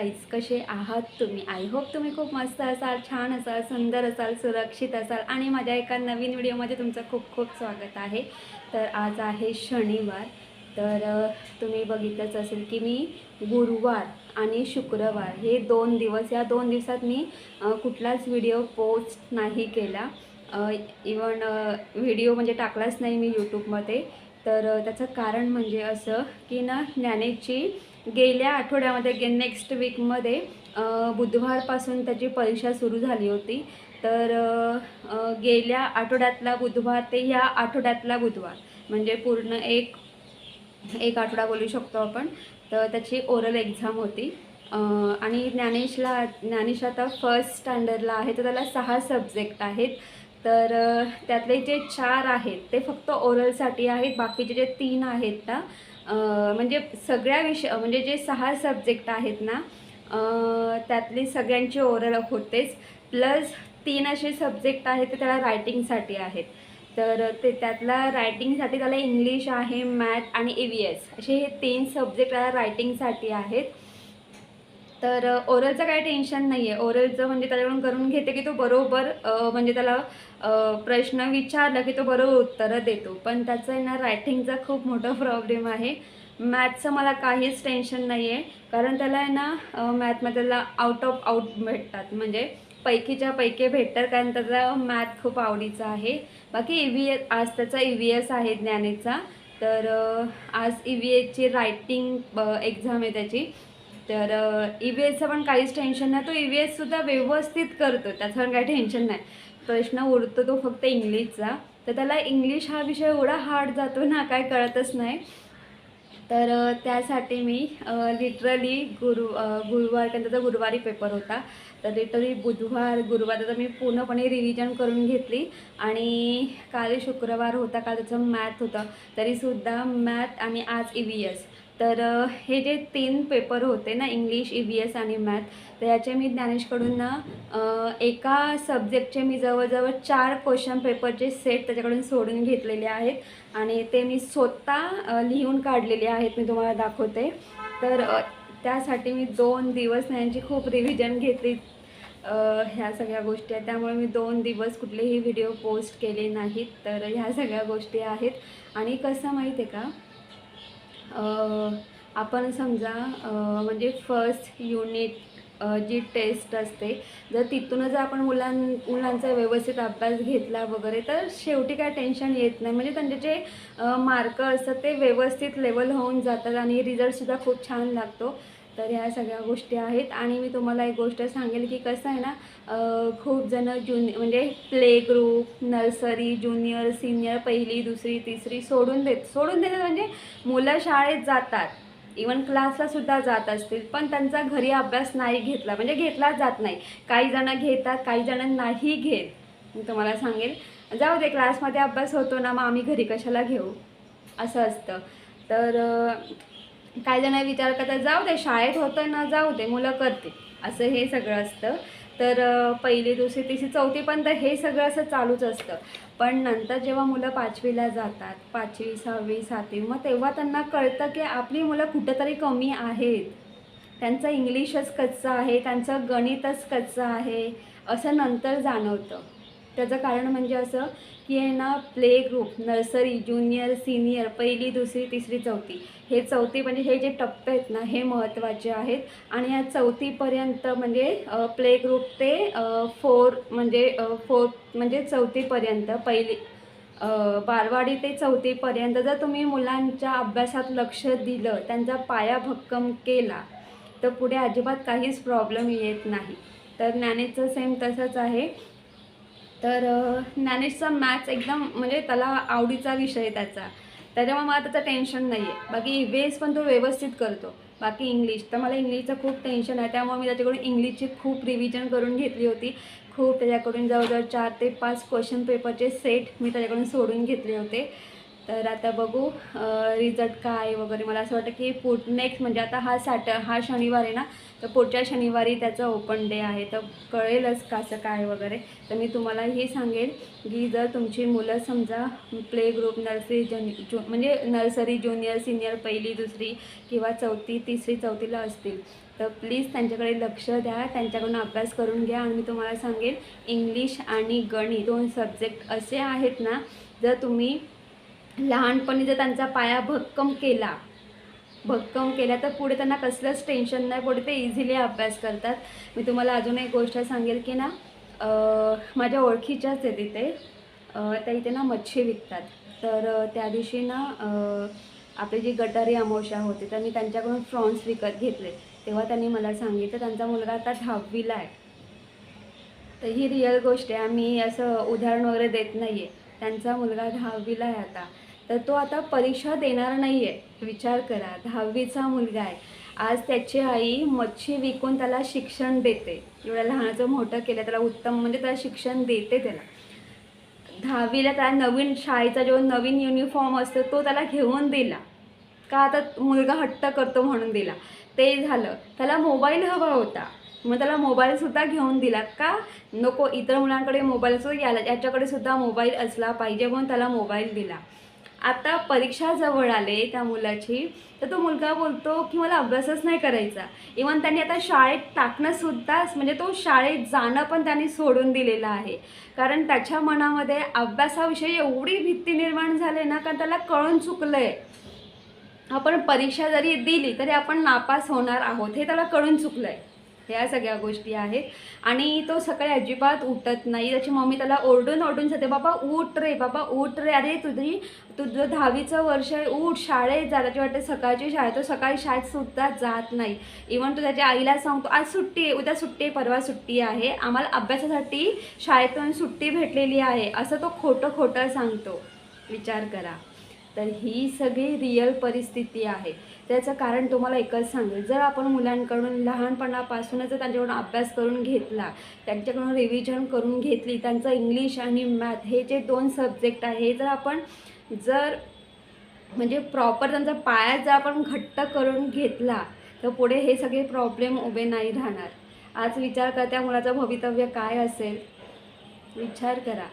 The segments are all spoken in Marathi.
गाईज कसे आहात तुम्ही? आय होप तुम्ही खूप मस्त असाल छान असाल सुंदर असाल सुरक्षित असाल आणि माझ्या एका नवीन व्हिडिओमध्ये तुमचं खूप खूप स्वागत आहे. तर आज आहे शनिवार. तर तुम्ही बघितलंच असेल की मी गुरुवार आणि शुक्रवार हे दोन दिवस या दोन दिवसात मी कुठलाच व्हिडिओ पोस्ट नाही केला. इवन व्हिडिओ म्हणजे टाकलाच नाही मी यूट्यूबमध्ये तर त्याचं कारण म्हणजे असं की ना ज्ञानेची गेल्या आठवड्यामध्ये गे नेक्स्ट वीकमध्ये बुधवारपासून त्याची परीक्षा सुरू झाली होती. तर गेल्या आठवड्यातला बुधवार ते ह्या आठवड्यातला बुधवार म्हणजे पूर्ण एक एक आठवडा बोलू शकतो आपण. तर त्याची ओरल एक्झाम होती. आणि ज्ञानेशला ज्ञानेश आता फर्स्ट स्टँडर्डला आहे तर त्याला सहा सब्जेक्ट आहेत. तर त्यातले जे चार आहेत ते फक्त ओरलसाठी आहेत. बाकीचे जे तीन आहेत ना म्हणजे सगळ्या विषय म्हणजे जे सहा सब्जेक्ट आहेत ना अं, त्यातली सगळ्यांचे ओरल होतेच. प्लस तीन असे सब्जेक्ट आहेत ते त्याला रायटिंगसाठी आहेत. तर ते त्यातला रायटिंगसाठी त्याला इंग्लिश आहे मॅथ आणि ए व्ही एस असे हे तीन सब्जेक्ट त्याला रायटिंगसाठी आहेत. तर ओरलचं काही टेन्शन नाही आहे ओरलचं म्हणजे त्याच्याकडून करून घेते की तो बरोबर म्हणजे त्याला प्रश्न विचारला की तो बरोबर उत्तरं देतो. पण त्याचं आहे ना रायटिंगचा खूप मोठा प्रॉब्लेम आहे. मॅथचं मला काहीच टेन्शन नाही आहे कारण त्याला आहे ना मॅथमध्ये त्याला आउट ऑफ आउट भेटतात. म्हणजे पैकीच्या पैकी भेटतात कारण त्याचा मॅथ खूप आवडीचा आहे. बाकी ई व्ही एस आज त्याचा ई व्ही एस आहे ज्ञानेचा. तर आज ई व्ही एसची रायटिंग एक्झाम आहे त्याची. तर ई व्ही एसचं पण काहीच टेन्शन नाही. तो ई व्ही एससुद्धा व्यवस्थित करतो त्याचं पण काही टेन्शन नाही. प्रश्न उरतो तो फक्त इंग्लिशचा. तर त्याला इंग्लिश हा विषय एवढा हार्ड जातो ना काय कळतच नाही. तर त्यासाठी मी लिटरली गुरु गुरुवार कारण त्याचा गुरुवारी पेपर होता. तर लिटरली बुधवार गुरुवार त्याचं मी पूर्णपणे रिव्हिजन करून घेतली. आणि काल शुक्रवार होता काल त्याचं मॅथ होतं. तरीसुद्धा मॅथ आणि आज ई व्ही एस तर हे जे तीन पेपर होते ना इंग्लिश ई व्ही एस आणि मॅथ तर याचे मी ज्ञानेशकडून ना एका सब्जेक्टचे मी जवळजवळ चार क्वेश्चन पेपरचे सेट त्याच्याकडून सोडून घेतलेले आहेत. आणि ते मी स्वतः लिहून काढलेले आहेत मी तुम्हाला दाखवते. तर त्यासाठी मी दोन दिवस यांची खूप रिव्हिजन घेतली ह्या सगळ्या गोष्टी आहेत. त्यामुळे मी दोन दिवस कुठलेही व्हिडिओ पोस्ट केले नाहीत. तर ह्या सगळ्या गोष्टी आहेत. आणि कसं माहीत आहे का आपण समजा म्हणजे फर्स्ट युनिट जी टेस्ट असते जर तिथूनच जर आपण मुलां मुलांचा व्यवस्थित अभ्यास घेतला वगैरे तर शेवटी काय टेन्शन येत नाही. म्हणजे त्यांचे जे मार्क असतात ते व्यवस्थित लेवल होऊन जातात आणि रिझल्टसुद्धा खूप छान लागतो. तर ह्या सगळ्या गोष्टी आहेत. आणि मी तुम्हाला एक गोष्ट सांगेल की कसं आहे ना खूप जणं ज्युनि म्हणजे play group nursery junior senior पहिली दुसरी तिसरी सोडून देत सोडून देतात म्हणजे मुलं शाळेत जातात. इवन क्लासला सुद्धा जात असतील पण त्यांचा घरी अभ्यास नाही घेतला म्हणजे घेतलाच जात नाही. काही जणं घेतात काही जणं नाही घेत. मी तुम्हाला सांगेल. जाऊ दे क्लासमध्ये अभ्यास होतो ना मग आम्ही घरी कशाला घेऊ? असं असतं. तर काही जण विचार करतात जाऊ दे शाळेत होतं ना जाऊ दे मुलं करते. असं हे सगळं असतं. तर पहिली दुसरी तिसरी चौथीपर्यंत हे सगळं असं चालूच असतं. पण नंतर जेव्हा मुलं पाचवीला जातात पाचवी सहावी सातवी मग तेव्हा त्यांना कळतं की आपली मुलं कुठंतरी कमी आहेत. त्यांचं इंग्लिशच कच्चं आहे त्यांचं गणितच कच्चं आहे असं नंतर जाणवतं. त्याचं कारण म्हणजे असं की आहे ना play group nursery junior senior पहिली दुसरी तिसरी चौथी. हे चौथी म्हणजे हे जे टप्पे आहेत ना हे महत्त्वाचे आहेत. आणि या चौथीपर्यंत म्हणजे प्ले ग्रुप ते फोर म्हणजे फोर्थ म्हणजे चौथीपर्यंत पहिली बारवाडी बालवाडी ते चौथीपर्यंत जर तुम्ही मुलांच्या अभ्यासात लक्ष दिलं त्यांचा पाया भक्कम केला तर पुढे अजिबात काहीच प्रॉब्लेम येत नाही. तर ज्ञानेचं सेम तसंच आहे. तर ज्ञानेशचा मॅथ्स एकदम म्हणजे त्याला आवडीचा विषय आहे त्याचा. त्याच्यामुळे मला त्याचं टेन्शन नाही आहे बाकी वेज पण तो व्यवस्थित करतो. बाकी इंग्लिश तर मला इंग्लिशचं खूप टेन्शन आहे. त्यामुळे मी त्याच्याकडून इंग्लिशची खूप रिव्हिजन करून घेतली होती. खूप त्याच्याकडून जवळजवळ चार ते पाच क्वेश्चन पेपरचे सेट मी त्याच्याकडून सोडून घेतले होते. तर आता बघू रिझल्ट काय वगैरे. मला असं वाटतं की पुढ नेक्स्ट म्हणजे आता हा सॅट हा शनिवार आहे ना तर पुढच्या शनिवारी त्याचा ओपन डे आहे. तर कळेलच कसं काय वगैरे. तर मी तुम्हाला हे सांगेल की जर तुमची मुलं समजा प्ले ग्रुप नर्सरी जन जु म्हणजे नर्सरी ज्युनियर सिनियर पहिली दुसरी किंवा चौथी तिसरी चौथीला असतील तर प्लीज त्यांच्याकडे लक्ष द्या. त्यांच्याकडून अभ्यास करून घ्या. आणि मी तुम्हाला सांगेन इंग्लिश आणि गणित दोन सब्जेक्ट असे आहेत ना जर तुम्ही लहानपणी जर त्यांचा पाया भक्कम केला भक्कम केला तर पुढे त्यांना कसलंच टेन्शन नाही पुढे ते इझिली अभ्यास करतात. मी तुम्हाला अजून एक गोष्ट सांगेल की ना माझ्या ओळखीच्याच आहे तिथे त्या इथे ना मच्छी विकतात. तर त्या दिवशी ना आपली जी गटारी अमावश्या होती तर मी त्यांच्याकडून फ्रॉन्स विकत घेतले. तेव्हा त्यांनी मला सांगितलं त्यांचा मुलगा आता दहावीला आहे. तर ही रिअल गोष्ट आहे. आम्ही असं उदाहरण वगैरे देत नाही आहे त्यांचा मुलगा दहावीला आहे आता. तर तो आता परीक्षा देणार नाही आहे विचार करा दहावीचा मुलगा आहे. आज त्याची आई मच्छी विकून त्याला शिक्षण देते. एवढ्या लहानाचं मोठं केलं त्याला उत्तम म्हणजे त्याला शिक्षण देते त्याला. दहावीला त्याला नवीन शाळेचा जो नवीन युनिफॉर्म असतो तो त्याला घेऊन दिला. का आता मुलगा हट्ट करतो म्हणून दिला. ते झालं. त्याला मोबाईल हवा होता. मग त्याला मोबाईलसुद्धा घेऊन दिला. का? नको इतर मुलांकडे मोबाईलसुद्धा याला याच्याकडे सुद्धा मोबाईल असला पाहिजे म्हणून त्याला मोबाईल दिला. आता परीक्षा जवळ आले त्या मुलाची तर तो मुलगा बोलतो की मला अभ्यासच नाही करायचा. इवन त्यांनी आता शाळेत टाकणंसुद्धाच म्हणजे तो शाळेत जाणं पण त्यांनी सोडून दिलेलं आहे. कारण त्याच्या मनामध्ये अभ्यासाविषयी एवढी भीती निर्माण झाली ना कारण त्याला कळून चुकलं आहे आपण परीक्षा जरी दिली तरी आपण नापास होणार आहोत हे त्याला कळून चुकलं आहे ह्या सगळ्या गोष्टी आहेत. आणि तो सकाळी अजिबात उठत नाही. त्याची मम्मी त्याला ओरडून ओरडून सांगते बाबा उठ रे बाबा उठ रे. अरे तुझी तुझं दहावीचं वर्ष आहे उठ शाळेत जा. त्याची वाटते सकाळची शाळेत तो सकाळी शाळेत सुद्धा जात नाही. इवन तो त्याच्या आईला सांगतो आज सुट्टी आहे उद्या सुट्टी आहे परवा सुट्टी आहे. आम्हाला अभ्यासासाठी शाळेतून सुट्टी भेटलेली आहे. असं तो खोटं खोटं सांगतो. विचार करा. तर ही सगळी रिअल परिस्थिती आहे. त्याचं कारण तुम्हाला एकच सांगेल. जर आपण मुलांकडून लहानपणापासूनच त्यांच्याकडून अभ्यास करून घेतला त्यांच्याकडून रिव्हिजन करून घेतली त्यांचं इंग्लिश आणि मॅथ हे जे दोन सब्जेक्ट आहे हे जर आपण जर म्हणजे प्रॉपर त्यांचा पाया जर आपण घट्ट करून घेतला तर पुढे हे सगळे प्रॉब्लेम उभे नाही राहणार. आज विचार करा त्या मुलाचं भवितव्य काय असेल. विचार करा.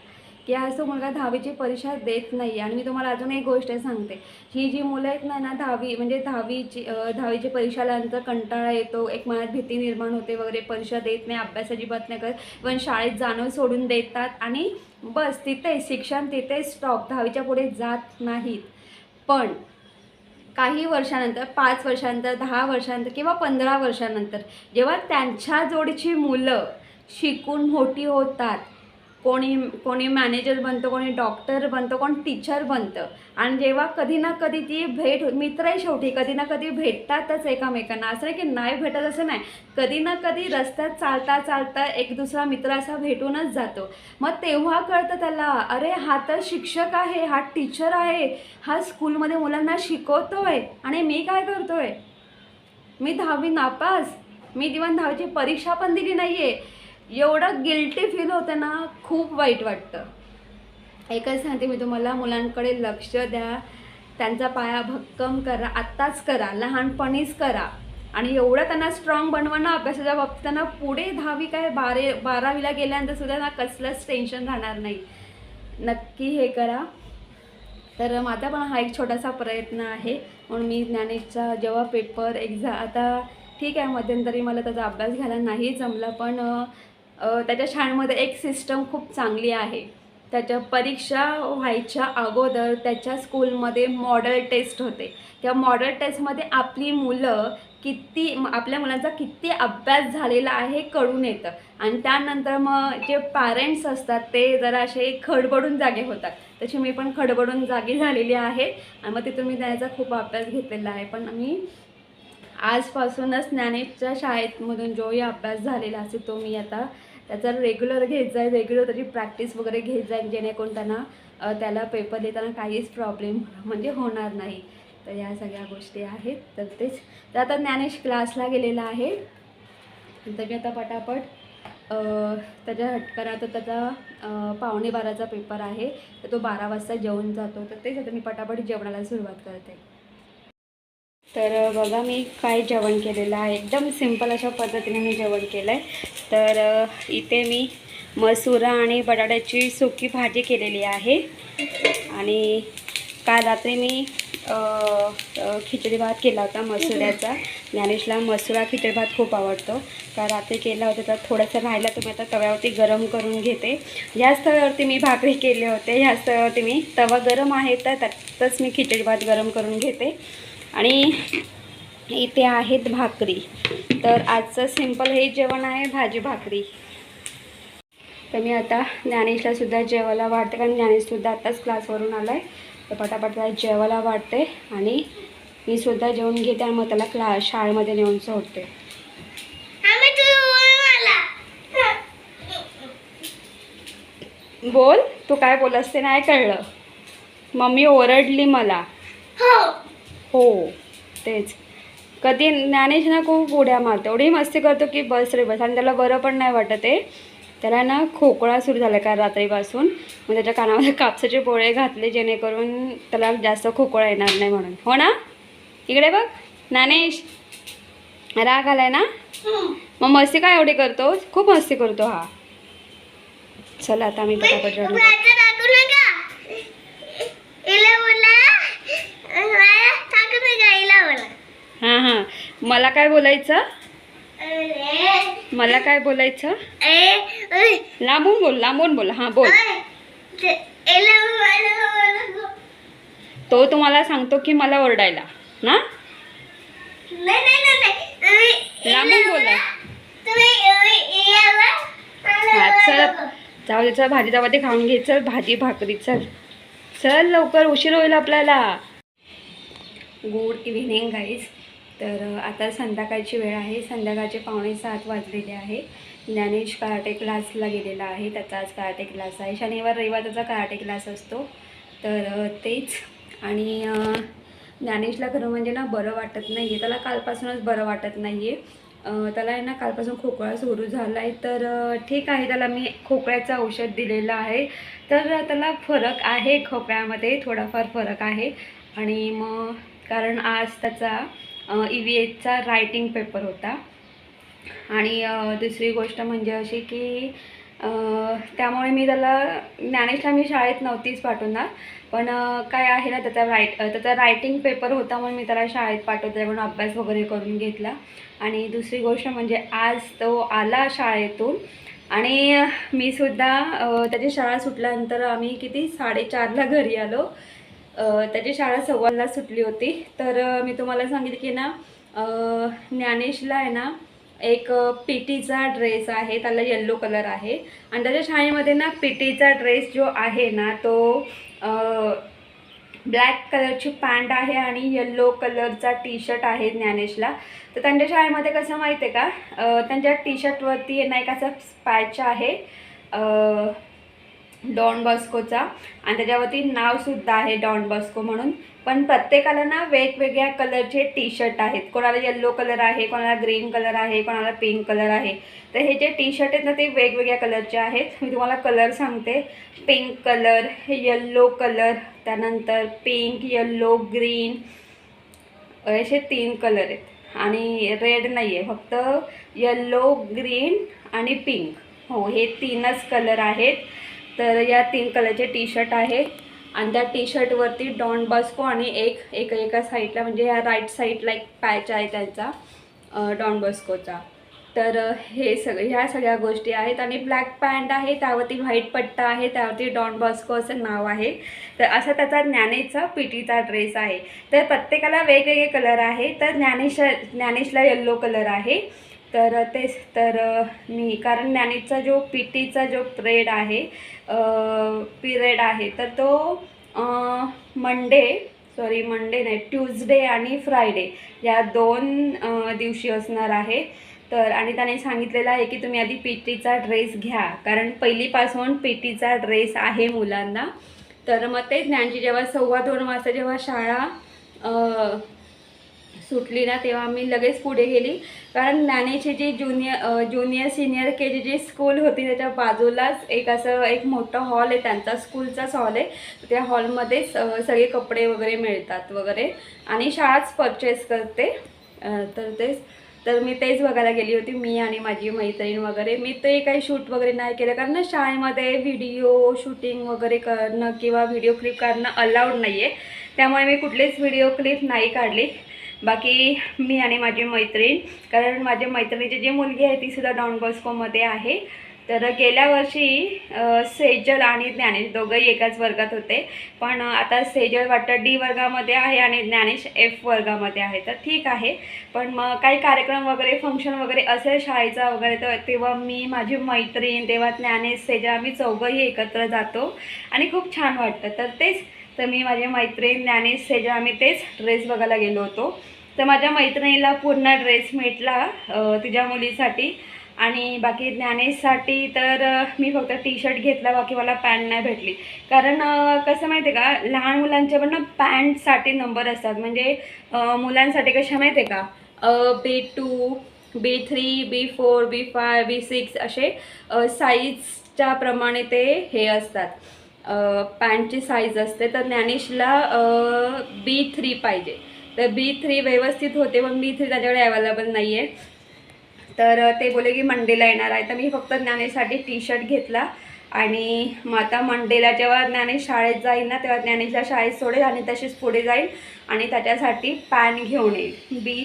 की आज तो मुलगा दहावीची परीक्षा देत नाही आणि मी तुम्हाला अजून एक गोष्ट सांगते. ही जी मुलं आहेत ना ना दहावी म्हणजे दहावीची दहावीची परीक्षा आल्यानंतर कंटाळा येतो एक मनात भीती निर्माण होते वगैरे परीक्षा देत नाही अभ्यास अजिबात नाही करत. पण शाळेत जाणं सोडून देतात आणि बस तिथे शिक्षण तिथे स्टॉप दहावीच्या पुढे जात नाहीत. पण काही वर्षानंतर पाच वर्षानंतर दहा वर्षानंतर किंवा पंधरा वर्षानंतर जेव्हा त्यांच्या जोडीची मुलं शिकून मोठी होतात कोणी कोणी मॅनेजर बनतं कोणी डॉक्टर बनतं कोण टीचर बनतं. आणि जेव्हा कधी ना कधी ती भेट मित्रही मित्र आहे शेवटी कधी ना कधी भेटतातच एकामेकांना. असं नाही की नाही भेटत असं नाही. कधी ना कधी रस्त्यात चालता चालता एक दुसरा मित्र असा भेटूनच जातो. मग तेव्हा कळतं त्याला अरे हा तर शिक्षक आहे हा टीचर आहे हा स्कूलमध्ये मुलांना शिकवतो आहे आणि मी काय करतो आहे मी दहावी नापास. मी दिवन दहावीची परीक्षा पण दिली नाही आहे एवढं गिल्टी फील होते ना खूप वाईट वाटतं. एकच सांगते मी तुम्हाला मुलांकडे लक्ष द्या. त्यांचा पाया भक्कम करा. आत्ताच करा. लहानपणीच करा. आणि एवढं त्यांना स्ट्रॉंग बनवा ना अभ्यासाच्या बाबतीत त्यांना पुढे दहावी काय बारे बारावीला गेल्यानंतर सुद्धा ना कसलंच टेन्शन राहणार नाही. नक्की हे करा. तर माझा पण हा एक छोटासा प्रयत्न आहे. म्हणून मी ज्ञानेशचा जेव्हा पेपर एक्झा आता ठीक आहे मध्यंतरी मला त्याचा अभ्यास घ्यायला नाही जमला पण त्याच्या शाळेमध्ये एक सिस्टम खूप चांगली आहे. त्याच्या परीक्षा व्हायच्या अगोदर त्याच्या स्कूलमध्ये मॉडल टेस्ट होते. त्या मॉडल टेस्टमध्ये आपली मुलं किती आपल्या मुलांचा किती अभ्यास झालेला आहे कळून येतं. आणि त्यानंतर मग जे पॅरेंट्स असतात ते जरा असे खडबडून जागे होतात. तशी मी पण खडबडून जागी झालेली आहे आणि मग तिथून मी त्याचा खूप अभ्यास घेतलेला आहे. पण मी आजपासूनच ज्ञानेशच्या शाळेतमधून जोही अभ्यास झालेला असेल तो मी आता त्याचा रेग्युलर घेत जाईल रेग्युलर त्याची प्रॅक्टिस वगैरे घेत जाईल जेणेकरून त्यांना त्याला पेपर देताना काहीच प्रॉब्लेम म्हणजे होणार नाही. तर या सगळ्या गोष्टी आहेत. तर तेच. तर आता ज्ञानेश क्लासला गेलेला आहे. तर मी आता पटापट त्याच्या हटकरा तर त्याचा पावणे बाराचा पेपर आहे. तर तो बारा वाजता जेवून जातो. तर तेच आता मी पटापट जेवणाला सुरुवात करते. तर बघा मी काय जेवण केलेलं आहे. एकदम सिंपल अशा पद्धतीने मी जेवण केलं आहे तर इथे मी मसुरा आणि बटाट्याची सुकी भाजी केलेली आहे. आणि काल रात्री मी खिचडी भात केला होता मसुऱ्याचा. ज्ञानेशला मसुरा खिचडी भात खूप आवडतो. का रात्री केला होता तर थोडंसं राहिला तर मी आता तव्यावरती गरम करून घेते. ह्याच तव्यावरती मी भाकरी केले होते. ह्याच तव्यावरती मी तवा गरम आहे तर त्यातच मी खिचडी भात गरम करून घेते. आणि इथे आहेत भाकरी. तर आजचं सिंपल हे जेवण आहे भाजी भाकरी. तर मी आता ज्ञानेशला सुद्धा जेवायला वाढते कारण ज्ञानेशसुद्धा आत्ताच क्लासवरून आला आहे तर पटापट जेवायला वाढते आणि मी सुद्धा जेवण घेते आणि मग त्याला क्ला शाळेमध्ये नेऊन सोडते. बोल तू काय बोलस ते नाही कळलं. मम्मी ओरडली मला. हो तेच. कधी ज्ञानेश ना खूप उड्या मारतो. एवढी मस्ती करतो की बस रे बस. आणि त्याला बरं पण नाही वाटत आहे त्याला ना खोकळा सुरू झाला का रात्रीपासून. मग त्याच्या कानामध्ये कापसाचे पोळे घातले जेणेकरून त्याला जास्त खोकळा येणार नाही म्हणून. हो ना? इकडे बघ. ज्ञानेश राग आलाय ना? मग मस्ती काय एवढी करतो खूप मस्ती करतो हा. चला आता आम्ही पटापट हां हां. मला काय बोलायचं? मला काय बोलायचं? लांबून बोल लांबून बोल. हां बोल. तो तुम्हाला सांगतो की मला ओरडायला. ना लांबून बोला. चल. जाऊ दे चल. भाजी चपाती खाऊन घे. चल भाजी भाकरी चल. चल लवकर. उशीर होईल आपल्याला. गुड इव्हिनिंग गाईज तर आता संध्याकाळची वेळ आहे. संध्याकाळचे पावणे सात वाजलेले आहे. ज्ञानेश कराटे क्लासला गेलेला आहे. त्याचा आज कराटे क्लास आहे. शनिवार रविवार त्याचा कराटे क्लास असतो. तर तेच. आणि ज्ञानेशला खरं म्हणजे ना बरं वाटत नाही आहे त्याला कालपासूनच बरं वाटत नाही आहे त्याला आहे ना कालपासून खोकळा सुरू झाला आहे तर ठीक आहे. त्याला मी खोकळ्याचं औषध दिलेलं आहे. तर त्याला फरक आहे खोकळ्यामध्ये थोडाफार फरक आहे. आणि मग कारण आज त्याचा ई व्ही एचचा रायटिंग पेपर होता. आणि दुसरी गोष्ट म्हणजे अशी की त्यामुळे मी त्याला ज्ञानेशला मी शाळेत नव्हतीच पाठवणार. पण काय आहे ना त्याचा राईट त्याचा रायटिंग पेपर होता म्हणून मी त्याला शाळेत पाठवते म्हणून अभ्यास वगैरे करून घेतला. आणि दुसरी गोष्ट म्हणजे आज तो आला शाळेतून. आणि मी सुद्धा त्याची शाळा सुटल्यानंतर आम्ही किती साडेचारला घरी आलो. त्याची शाळा सव्वाला सुटली होती. तर मी तुम्हाला सांगितलं की ना ज्ञानेशला आहे ना एक पी टीचा ड्रेस आहे. त्याला येल्लो कलर आहे. आणि त्याच्या शाळेमध्ये ना पी टीचा ड्रेस जो आहे ना तो ब्लॅक कलरची पॅन्ट आहे आणि येल्लो कलरचा टी शर्ट आहे ज्ञानेशला. तर त्यांच्या शाळेमध्ये कसं माहिती आहे का त्यांच्या टी शर्टवरती ना एक असं पॅच आहे. डॉन बॉस्कोचा. आणि त्याच्यावरती नावसुद्धा आहे डॉन बॉस्को म्हणून. पण प्रत्येकाला ना वेगवेगळ्या कलरचे टी शर्ट आहेत. कोणाला येल्लो कलर आहे कोणाला ग्रीन कलर आहे कोणाला पिंक कलर आहे. तर हे जे टी शर्ट आहेत ना ते वेगवेगळ्या कलरचे आहेत. मी तुम्हाला कलर सांगते. पिंक कलर येल्लो कलर त्यानंतर पिंक येल्लो ग्रीन असे तीन कलर आहेत. आणि रेड नाही आहे फक्त येल्लो ग्रीन आणि पिंक हो हे तीनच कलर आहेत. तर या तीन कलरचे टी शर्ट आहे. आणि त्या टी शर्टवरती डॉन बॉस्को आणि एक एका एका साईडला म्हणजे ह्या राईट साईडला एक पॅच आहे त्यांचा डॉन बॉस्कोचा. तर हे सगळे ह्या सगळ्या गोष्टी आहेत आणि ब्लॅक पॅन्ट आहे त्यावरती व्हाईट पट्टा आहे त्यावरती डॉन बॉस्को असं नाव आहे. तर असा त्याचा ज्ञानेशचा पिटीचा ड्रेस आहे. तर प्रत्येकाला वेगवेगळे कलर आहे. तर ज्ञानेश ज्ञानेशला येल्लो कलर आहे. तर तेच तर मी कारण ज्ञानीचा जो पी टीचा जो पिरेड आहे पिरियड आहे तर तो मंडे सॉरी मंडे नाही ट्यूजडे आणि फ्रायडे या दोन दिवशी असणार आहे. तर आणि त्याने सांगितलेलं आहे की तुम्ही आधी पी टीचा ड्रेस घ्या कारण पहिलीपासून पी टीचा ड्रेस आहे मुलांना. तर मग ते ज्ञानची जेव्हा सव्वा दोन वाजता जेव्हा शाळा सुटली ना तेव्हा मी लगेच पुढे गेली. कारण ज्ञानेचे जी junior junior senior K G G school होती त्याच्या बाजूलाच एक असं एक मोठं हॉल आहे त्यांचा स्कूलचाच हॉल आहे. त्या हॉलमध्येच सगळे कपडे वगैरे मिळतात वगैरे. आणि शाळाच परचेस करते. तर तेच तर मी तेच बघायला गेली होती मी आणि माझी मैत्रीण वगैरे. मी ते काही शूट वगैरे नाही केलं कारण ना शाळेमध्ये व्हिडिओ शूटिंग वगैरे करणं किंवा व्हिडिओ क्लिप काढणं अलाउड नाही आहे त्यामुळे मी कुठलीच व्हिडिओ क्लिप नाही काढली. बाकी मी आणि माझी मैत्रीण कारण माझ्या मैत्रिणीची जी मुलगी आहे ती सुद्धा डॉन बॉस्कोमध्ये आहे. तर गेल्या वर्षी सेजल आणि ज्ञानेश दोघंही एकाच वर्गात होते. पण आता सेजल वाटतं डी वर्गामध्ये आहे आणि ज्ञानेश एफ वर्गामध्ये आहे. तर ठीक आहे. पण मग काही कार्यक्रम वगैरे फंक्शन वगैरे असेल शाळेचा वगैरे तर तेव्हा मी माझी मैत्रीण तेव्हा ज्ञानेश सेजल आम्ही चौघंही एकत्र जातो. आणि खूप छान वाटतं. तर तेच तर मी माझ्या मैत्रीण ज्ञानेश सेजा आम्ही तेच ड्रेस बघायला गेलो होतो. तर माझ्या मैत्रिणीला पूर्ण ड्रेस भेटला तिच्या मुलीसाठी. आणि बाकी ज्ञानेशसाठी तर मी फक्त टी शर्ट घेतला बाकी मला पॅन्ट नाही भेटली. कारण कसं माहिती आहे का लहान मुलांच्या पण ना पॅन्टसाठी नंबर असतात. म्हणजे मुलांसाठी कशा माहिती आहे का B two B three B four B five B six असे साईजच्या प्रमाणे ते हे असतात. पॅन्टची साईज असते तर ज्ञानेशला बी थ्री पाहिजे. तर बी थ्री व्यवस्थित होते पण बी थ्री त्याच्याकडे अवेलेबल नाही आहे तर ते बोले की मंडेला येणार आहे. तर मी फक्त ज्ञानेशसाठी टी शर्ट घेतला. आणि मग आता मंडेला जेव्हा ज्ञानेश शाळेत जाईल ना तेव्हा ज्ञानेशला शाळेत सोडेल आणि तशीच पुढे जाईल. आणि त्याच्यासाठी पॅन घेऊन येईल. बी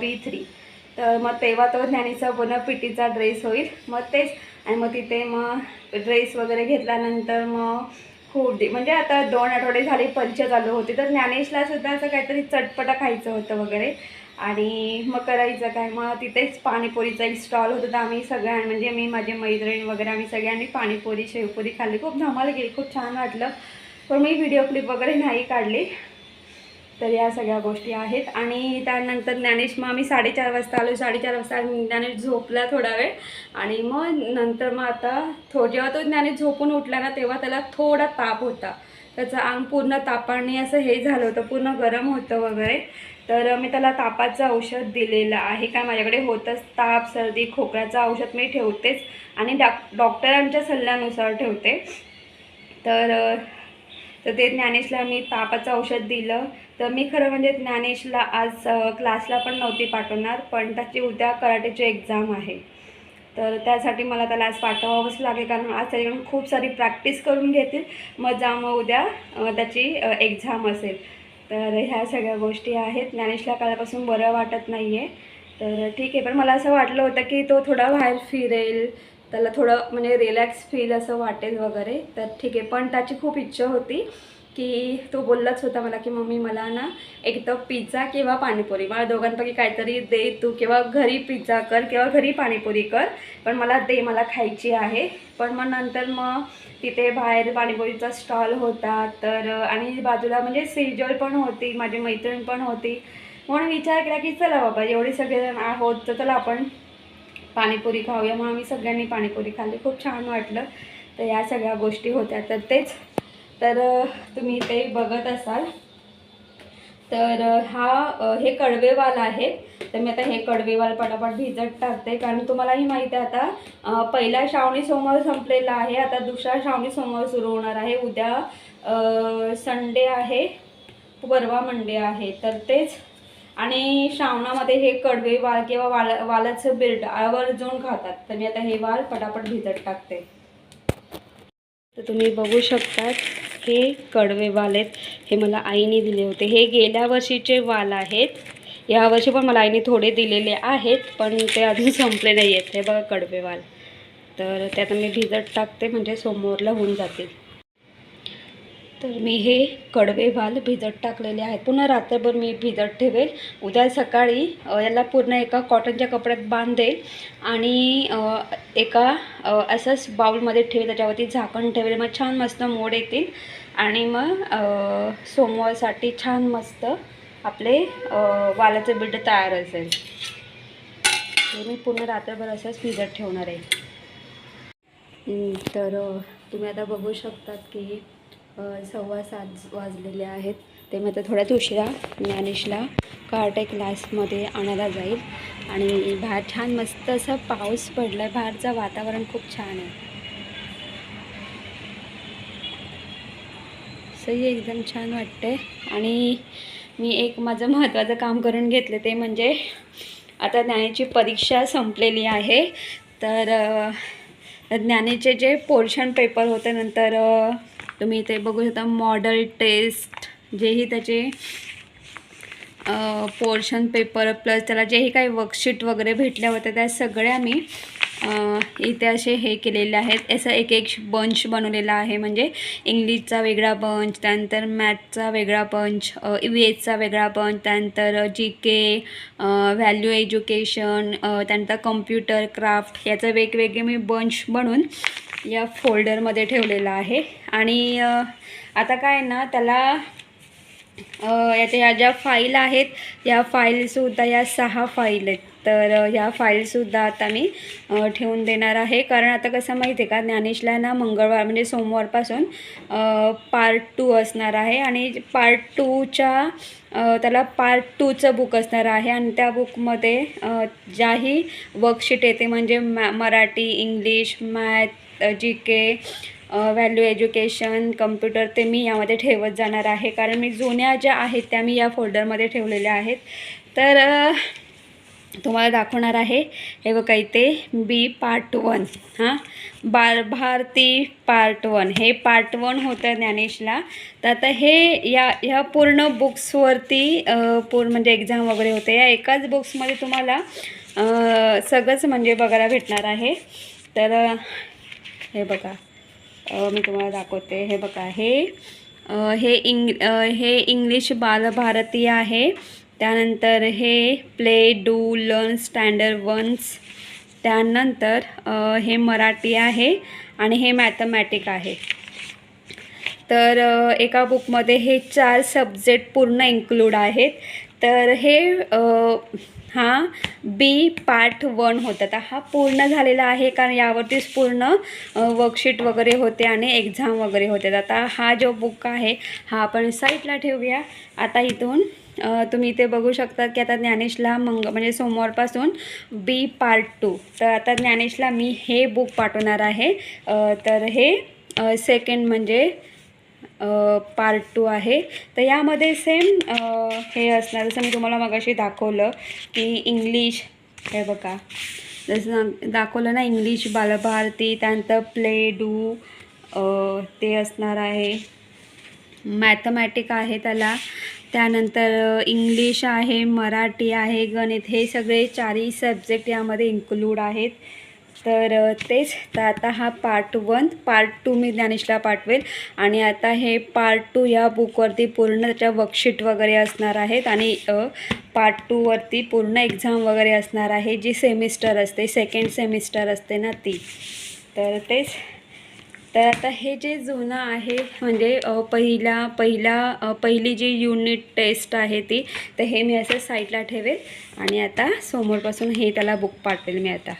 बी थ्री तर मग तेव्हा तो ज्ञानेशचा पुन्हा पिटीचा ड्रेस होईल. मग तेच आणि मग तिथे मग ड्रेस वगैरे घेतल्यानंतर मग खूप दि म्हणजे आता दोन आठवडे झाले पंच चालू होते. तर ज्ञानेशला सुद्धा असं काहीतरी चटपटा खायचं होतं वगैरे. आणि मग करायचं काय? मग तिथेच पाणीपुरीचा एक स्टॉल होता. तर आम्ही सगळ्या म्हणजे मी माझे मैत्रिणी वगैरे आम्ही सगळ्यांनी पाणीपुरी शेवपुरी खाल्ली. खूप धमाल गेली खूप छान वाटलं. पण मी व्हिडिओ क्लिप वगैरे नाही काढली. तर या सगळ्या गोष्टी आहेत. आणि त्यानंतर ज्ञानेश मग आम्ही साडेचार वाजता आलो. साडेचार वाजता ज्ञानेश झोपला थोडा वेळ. आणि मग नंतर मग आता थो जेव्हा तो ज्ञानेश झोपून उठला ना तेव्हा त्याला थोडा ताप होता. त्याचं अंग पूर्ण तापाने असं हे झालं होतं पूर्ण गरम होतं वगैरे. तर मी त्याला तापाचं औषध दिलेलं आहे. काय माझ्याकडे होतंच ताप सर्दी खोकल्याचं औषध मी ठेवतेच. आणि डॉक डॉक्टरांच्या सल्ल्यानुसार ठेवते. तर तर ते ज्ञानेशला मी तापाचं औषध दिलं. तर मी खरं म्हणजे ज्ञानेशला आज क्लासला पण नव्हती पाठवणार पण त्याची उद्या कराटेची एक्झाम आहे. तर त्यासाठी मला त्याला आज पाठवावंच लागेल कारण आज त्याच्याकडून खूप सारी प्रॅक्टिस करून घेतील. मग जा मग उद्या त्याची एक्झाम असेल. तर ह्या सगळ्या गोष्टी आहेत. ज्ञानेशला कालपासून बरं वाटत नाही आहे तर ठीक आहे पण मला असं वाटलं होतं की तो थोडा बाहेर फिरेल त्याला थोडं म्हणजे रिलॅक्स फील असं वाटेल वगैरे. तर ठीक आहे पण त्याची खूप इच्छा होती की तो बोललाच होता मला की मम्मी मला ना एक तर पिझ्झा किंवा पाणीपुरी. मला दोघांपैकी काहीतरी दे तू किंवा घरी पिझ्झा कर किंवा घरी पाणीपुरी कर पण मला दे मला खायची आहे. पण मग नंतर मग तिथे बाहेर पाणीपुरीचा स्टॉल होता. तर आणि बाजूला म्हणजे सिजल पण होती माझी मैत्रीण पण होती. म्हणून विचार केला की चला बाबा एवढे सगळेजण आहोत तर चला आपण पाणीपुरी खाऊया. मग आम्ही सगळ्यांनी पाणीपुरी खाल्ली. खूप छान वाटलं. तर या सगळ्या गोष्टी होत्या. तर तेच. तर तुम्ही ते बघत असाल. तर हा हे कडवेवाल आहे तर मी आता हे कडवेवाल पटापट भिजत टाकते. कारण तुम्हालाही माहिती आहे आता पहिला श्रावणी सोमवार संपलेला आहे. आता दुसरा श्रावणी सोमवार सुरू होणार आहे. उद्या संडे आहे. परवा मंडे आहे. तर तेच. आणि श्रावणामध्ये हे कडवे वाल किंवा वाल वालाचं बिरड आवर्जून खातात. तर मी आता हे वाल पटापट भिजत टाकते. तर तुम्ही बघू शकतात हे कडवे वाल आहेत. हे मला आईने दिले होते. हे गेल्या वर्षीचे वाल आहेत. या वर्षी पण मला आईने थोडे दिलेले आहेत पण ते अजून संपले नाही आहेत हे बघा कडवे वाल. तर ते आता मी भिजत टाकते म्हणजे सोमवारला होऊन जातील. तर मी हे कडवे वाल भिजत टाकलेले आहेत. पुन्हा रात्रभर मी भिजत ठेवेल. उद्या सकाळी याला पूर्ण एका कॉटनच्या कपड्यात बांधेल आणि एका असंच बाऊलमध्ये ठेवेल. त्याच्यावरती झाकण ठेवेल. मग छान मस्त मोड येतील. आणि मग सोमवारसाठी छान मस्त आपले वालाचं बिड तयार असेल. ते मी पूर्ण रात्रभर असंच भिजत ठेवणार आहे. तर तुम्ही आता बघू शकतात की सव्वा सात वाजलेले आहेत. ते मी आता थोड्याच उशिरा ज्ञानेशला कार्टे क्लासमध्ये आणायला जाईल. आणि बाहेर छान मस्त असं पाऊस पडला आहे बाहेरचं वातावरण खूप छान आहे. सही एकदम छान वाटते आणि मी एक माझं महत्त्वाचं काम करून घेतलं ते म्हणजे आता ज्ञानेची परीक्षा संपलेली आहे. तर ज्ञानेचे जे पोर्शन पेपर होते नंतर तुम्ही ते बघू शकता मॉडल टेस्ट जेही त्याचे पोर्शन पेपर प्लस त्याला जेही काही वर्कशीट वगैरे भेटल्या होत्या त्या सगळ्या मी इथे असे हे केलेले आहेत. असं एक एक बंच बनवलेला आहे. म्हणजे इंग्लिशचा वेगळा बंच त्यानंतर मॅथचा वेगळा बंच व्ही एचचा वेगळा बंच त्यानंतर जी के व्हॅल्यू एज्युकेशन त्यानंतर कम्प्युटर क्राफ्ट याचं वेगवेगळे मी बंच बनवून या फोल्डरमध्ये ठेवलेलं आहे. आणि आता काय ना त्याला याच्या ह्या ज्या फाईल आहेत या फाईलसुद्धा या सहा फाईल आहेत. तर ह्या फाईलसुद्धा आता मी ठेवून देणार आहे. कारण आता कसं माहिती आहे का ज्ञानेशला ना मंगळवार म्हणजे सोमवारपासून पार्ट टू असणार आहे. आणि पार्ट टूच्या त्याला पार्ट टूचं बुक असणार आहे. आणि त्या बुकमध्ये ज्याही वर्कशीट येते म्हणजे मॅ Marathi English math G K value education computer ते मी यामध्ये ठेवत जाणार आहे. कारण मी जुन्या ज्या आहेत त्या मी या फोल्डरमध्ये ठेवलेल्या आहेत. तर तुम्हाला दाखवणार आहे. हे बघा इथे बी पार्ट वन हां? बार भारती पार्ट वन हे पार्ट वन होतं ज्ञानेशला. तर आता हे या ह्या पूर्ण बुक्सवरती पूर्ण म्हणजे एक्झाम वगैरे होते. या एकाच बुक्समध्ये तुम्हाला सगळंच म्हणजे बघायला भेटणार आहे. तर हे बघा. मी तुम्हाला दाखवते. हे बघा हे हे इंग हे इंग्लिश बालभारती आहे. त्यानंतर हे play do learn standard ones. त्यानंतर हे मराठी आहे आणि हे मॅथमॅटिक आहे. तर एका बुकमध्ये हे चार सब्जेक्ट पूर्ण इन्क्लूड आहेत. तर हे हा बी पार्ट वन होता. तर हा पूर्ण झालेला आहे कारण यावरतीच पूर्ण वर्कशीट वगैरे होते आणि एक्झाम वगैरे होते. आता हा जो बुक आहे हा आपण साईडला ठेवूया. आता इथून तुम्ही इथे बघू शकता की आता ज्ञानेशला मंग म्हणजे सोमवारपासून बी पार्ट टू तर आता ज्ञानेशला मी हे बुक पाठवणार आहे. तर हे सेकंड म्हणजे पार्ट टू आहे. तर यामध्ये सेम हे असणार. जसं मी तुम्हाला मगाशी दाखवलं की इंग्लिश हे बघा. जसं दाखवलं ना इंग्लिश बालभारती त्यानंतर प्ले डू ते असणार आहे. मॅथमॅटिक आहे त्याला. त्यानंतर इंग्लिश आहे मराठी आहे गणित हे सगळे चारही सब्जेक्ट यामध्ये इन्क्लूड आहेत. तर तेच. तर आता हा पार्ट वन पार्ट टू मी ज्ञानेशला पाठवेल. आणि आता हे पार्ट टू या बुकवरती पूर्ण त्याच्या वर्कशीट वगैरे असणार आहेत. आणि पार्ट टूवरती पूर्ण एक्झाम वगैरे असणार आहे. जी सेमिस्टर असते सेकंड सेमिस्टर असते ना ती. तर तेच. तर आता हे जे जुनं आहे म्हणजे पहिला पहिला पहिली जी युनिट टेस्ट आहे ती तर हे मी असं साईडला ठेवेल. आणि आता समोरपासून हे त्याला बुक पाठवेल मी आता.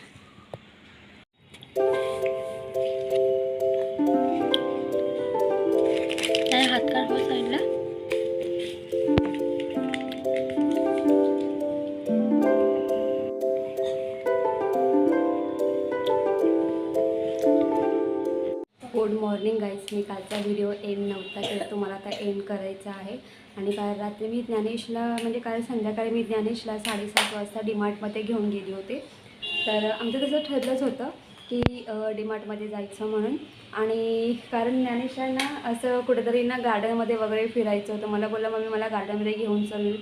करायचा आहे. आणि काल रात्री मी ज्ञानेशला म्हणजे काल संध्याकाळी मी ज्ञानेशला साडेसात वाजता डीमार्टमध्ये घेऊन गेली होते. तर आमचं तसं ठरलंच होतं की डीमार्टमध्ये जायचं म्हणून. आणि कारण ज्ञानेशांना असं कुठेतरी ना गार्डनमध्ये वगैरे फिरायचं होतं. मला बोललं मम्मी मला गार्डनमध्ये घेऊन चल.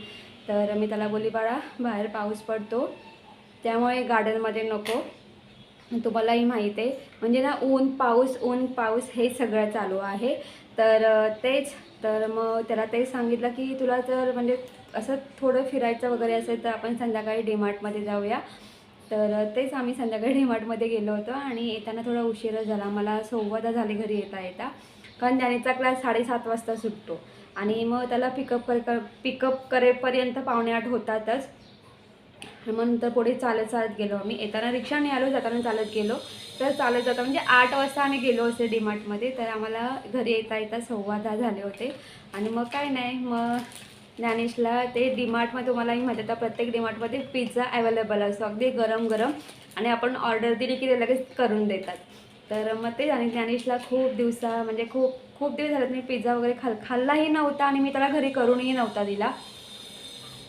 तर मी त्याला बोली बाळा बाहेर पाऊस पडतो. त्यामुळे गार्डनमध्ये नको. तुम्हालाही माहीत आहे. म्हणजे ना ऊन पाऊस ऊन पाऊस हे सगळं चालू आहे. तर तेच तर मग त्याला तेच सांगितलं की तुला जर म्हणजे असं थोडं फिरायचं वगैरे असेल तर आपण संध्याकाळी डीमार्टमध्ये जाऊया. तर तेच आम्ही संध्याकाळी डीमार्टमध्ये गेलो होतो आणि येताना थोडा उशीरच झाला. मला सव्वादा झाले घरी येता येता. कारण त्यानेचा क्लास साडेसात वाजता सुटतो. आणि मग त्याला पिकअप कर पिकअप करेपर्यंत पावणे आठ होतातच. मग नंतर पुढे चालत चालत गेलो. आम्ही येताना रिक्षाने आलो जाताना चालत गेलो. तर चालत जाता म्हणजे आठ वाजता आम्ही गेलो असे डीमार्टमध्ये. तर आम्हाला घरी येता येता सव्वा दहा झाले होते. आणि मग काय नाही मग ज्ञानेशला ते डीमार्टमध्ये तुम्हालाही माहिती आता प्रत्येक डीमार्टमध्ये पिझ्झा अवेलेबल असतो. अगदी गरम गरम. आणि आपण ऑर्डर दिली की ते लगेच करून देतात. तर मग ते आणि ज्ञानेशला खूप दिवसा म्हणजे खूप खूप दिवस झाले मी पिझ्झा वगैरे खाल खाल्लाही नव्हता आणि मी त्याला घरी करूनही नव्हता दिला.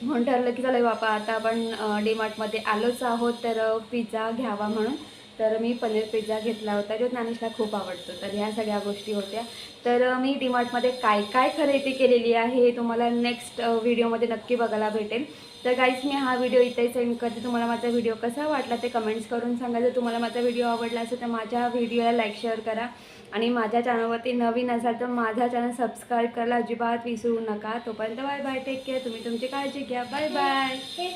म्हणून ठरलं की चला बापा आता आपण डीमार्टमध्ये आलोच आहोत तर पिझ्झा घ्यावा म्हणून. तर मी पनीर पिझ्झा घेतला होता जो ज्ञानेशला खूप आवडतो. तर ह्या सगळ्या गोष्टी होत्या. तर मी डीमार्टमध्ये काय काय खरेदी केलेली आहे हे तुम्हाला नेक्स्ट व्हिडिओमध्ये नक्की बघायला भेटेल. तर काहीच मी हा व्हिडिओ इथे सेंड करते. तुम्हाला माझा व्हिडिओ कसा वाटला ते कमेंट्स करून सांगा. जर तुम्हाला माझा व्हिडिओ आवडला असेल तर माझ्या व्हिडिओला लाईक शेअर करा. आणि माझ्या चॅनलवरती नवीन असाल तर माझा चॅनल सबस्क्राईब करायला अजिबात विसरू नका. तोपर्यंत बाय बाय टेक केअर तुम्ही तुमची काळजी घ्या. Bye bye.